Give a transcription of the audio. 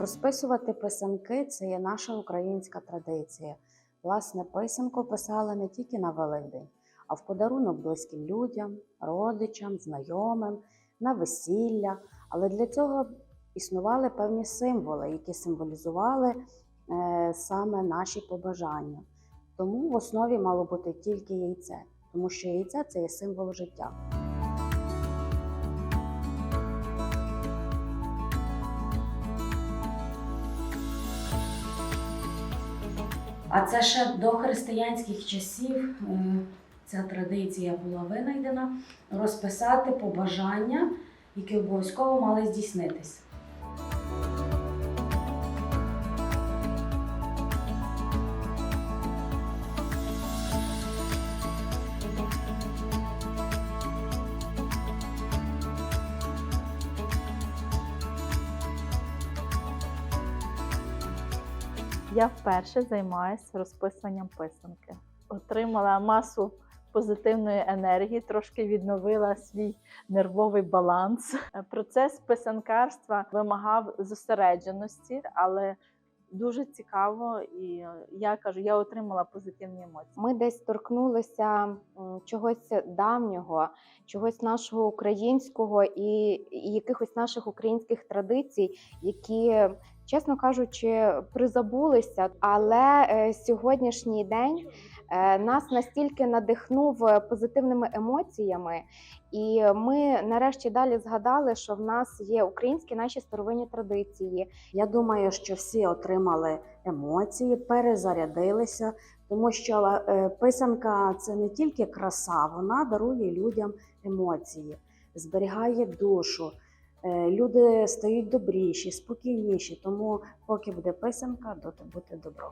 Розписувати писанки це є наша українська традиція. Власне, писанку писали не тільки на Великдень, а в подарунок близьким людям, родичам, знайомим, на весілля. Але для цього існували певні символи, які символізували е, саме наші побажання. Тому в основі мало бути тільки яйце, тому що яйце це є символ життя. А це ще до християнських часів е, ця традиція була винайдена розписати побажання, які обов'язково мали здійснитися. Я вперше займаюся розписуванням писанки. Отримала масу позитивної енергії, трошки відновила свій нервовий баланс. Процес писанкарства вимагав зосередженості, але дуже цікаво, і я кажу, я отримала позитивні емоції. Ми десь торкнулися чогось давнього, чогось нашого українського і, і якихось наших українських традицій, які, чесно кажучи, призабулися. Але е, сьогоднішній день е, нас настільки надихнув е, позитивними емоціями, і ми нарешті далі згадали, що в нас є українські наші старовинні традиції, Я думаю, що всі отримали емоції, перезарядилися, тому що писанка це не тільки краса, вона дарує людям емоції, зберігає душу. Е, Люди стають добріші, спокійніші. Тому, поки буде писанка, доти буде добро.